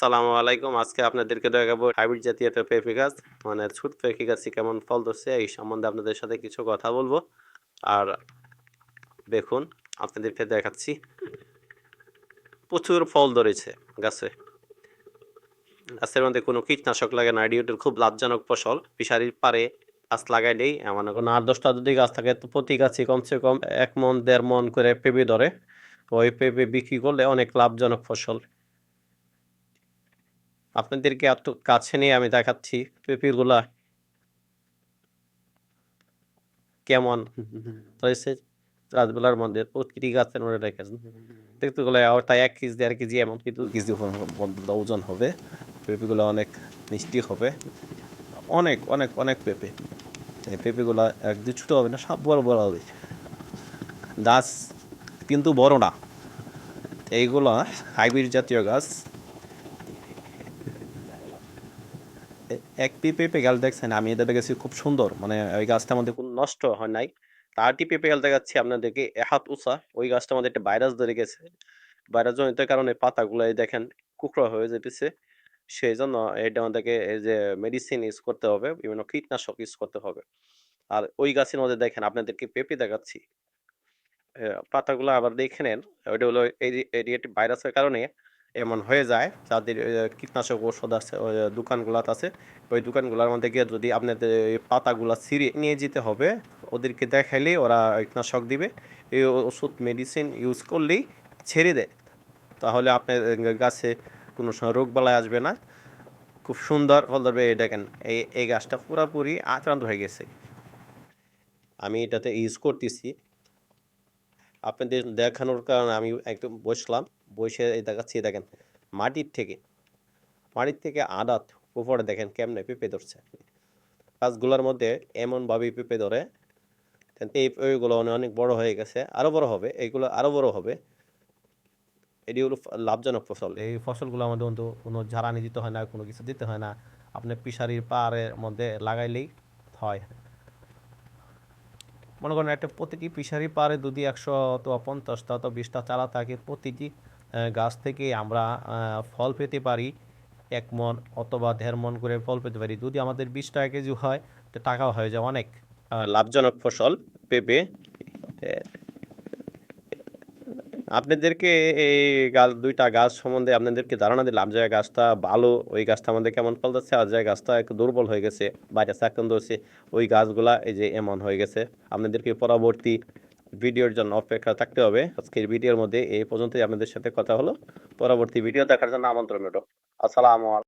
সালামু আলাইকুম। আজকে আপনাদেরকে দেখাবো হাইব্রিড জাতীয় একটা পেঁপে গাছ। মানে ছোট পেঁপে গাছে কেমন ফল ধরছে, এই সম্বন্ধে আপনাদের সাথে কিছু কথা বলব। আর দেখুন, আপনাদেরকে দেখাচ্ছি। প্রচুর ফল ধরেছে গাছে। গাছের মধ্যে কোনো কীটনাশক লাগে না ডিউটির খুব লাভজনক ফসল। ফিশারির পারে গাছ লাগাইলেই এমন কোনো আট দশটা যদি গাছ থাকে, তো প্রতি গাছে কমসে কম এক মন, দেড় মন করে পেঁপে ধরে। ওই পেঁপে বিক্রি করলে অনেক লাভজনক ফসল। আপনাদেরকে এত কাছে নিয়ে আমি দেখাচ্ছি পেঁপেগুলা কেমন হয়েছে। রাতবেলার মধ্যে প্রতিটি গাছের মধ্যে রেখেছেন দেখতে গেলে তাই এক কেজি, দেড় কেজি এমন কিন্তু কেজি ওজন হবে। পেঁপেগুলো অনেক মিষ্টি হবে। অনেক অনেক অনেক পেঁপে। এই পেঁপেগুলো একদিন ছোটো হবে না, সব বড় বড় হবে। গাছ কিন্তু বড় না। এইগুলো হাইব্রিড জাতীয় গাছ। এক পেঁপে গেল দেখছেন, আমি এটা দেখেছি খুব সুন্দর। মানে ওই গাছটা আমাদের কোনো নষ্ট হয় নাই। তারটি পেঁপে গেল দেখাচ্ছি আপনাদেরকে হাত উঁচা। ওই গাছটা আমাদের একটা ভাইরাস ধরে গেছে। ভাইরাস জনিত কারণে পাতাগুলো দেখেন কুকড়া হয়ে যেতেছে সেই জন্য এটা আমাদেরকে এই যে মেডিসিন ইউজ করতে হবে, বিভিন্ন কীটনাশক ইউজ করতে হবে। আর ওই গাছের মধ্যে দেখেন, আপনাদেরকে পেঁপে দেখাচ্ছি। পাতাগুলো আবার দেখে নেন, ওইটা হলো এই ভাইরাসের কারণে এমন হয়ে যায়। যাদের কীটনাশক ওষুধ আছে দোকানগুলাত আছে, ওই দোকানগুলোর মধ্যে গিয়ে যদি আপনাদের পাতাগুলা ছিঁড়ে নিয়ে যেতে হবে, ওদেরকে দেখাইলে ওরা কীটনাশক দিবে। এই ওষুধ মেডিসিন ইউজ করলেই ছেড়ে দেয়। তাহলে আপনার গাছে কোনো রোগ বালাই আসবে না। খুব সুন্দর ফল ধরবে। এই দেখেন, এই এই গাছটা পুরোপুরি আক্রান্ত হয়ে গেছে। আমি এটাতে ইউজ করতেছি। আপনাদের দেখানোর কারণে আমি একদম বসলাম, বসে দেখাচ্ছি দেখেন, মাটির থেকে মাটির থেকে আদাত উপরে দেখেন কেমনে পেঁপে ধরছে। গাছগুলোর মধ্যে এমনভাবে পেঁপে ধরে এই পেঁপেগুলো অনেক বড় হয়ে গেছে আরও বড় হবে, এইগুলো আরও বড় হবে। এটি হলো লাভজনক ফসল। এই ফসলগুলো আমাদের অন্ত কোনো ঝাড়ানি দিতে হয় না, কোনো কিছু দিতে হয় না। আপনি পিসারির পাড়ের মধ্যে লাগাইলেই হয়। মনে করেন একটা প্রতিটি পিসারি পারে যদি একশো অথবা পঞ্চাশটা অথবা বিশটা চারা থাকে প্রতিটি গাছ থেকে আমরা ফল পেতে পারি, এক মন অথবা দেড় মন করে ফল পেতে পারি। যদি আমাদের বিশ টাকা কেজি হয়, তো টাকাও হয়ে যায় অনেক। লাভজনক ফসল পেঁপে আপনাদেরকে এই গাছ, দুইটা গাছ সম্বন্ধে আপনাদেরকে ধারণা দিলাম যে গাছটা ভালো, ওই গাছটা আমাদের কেমন ফল দিচ্ছে আর যে গাছটা একটু দুর্বল হয়ে গেছে, বাইরে আক্রান্ত হয়েছে, ওই গাছগুলা এই যে এমন হয়ে গেছে। আপনাদেরকে পরবর্তী ভিডিওর জন্য অপেক্ষা থাকতে হবে। আজকের ভিডিওর মধ্যে এই পর্যন্তই আপনাদের সাথে কথা হলো। পরবর্তী ভিডিও দেখার জন্য আমন্ত্রণ রইল। আসসালামু আলাইকুম।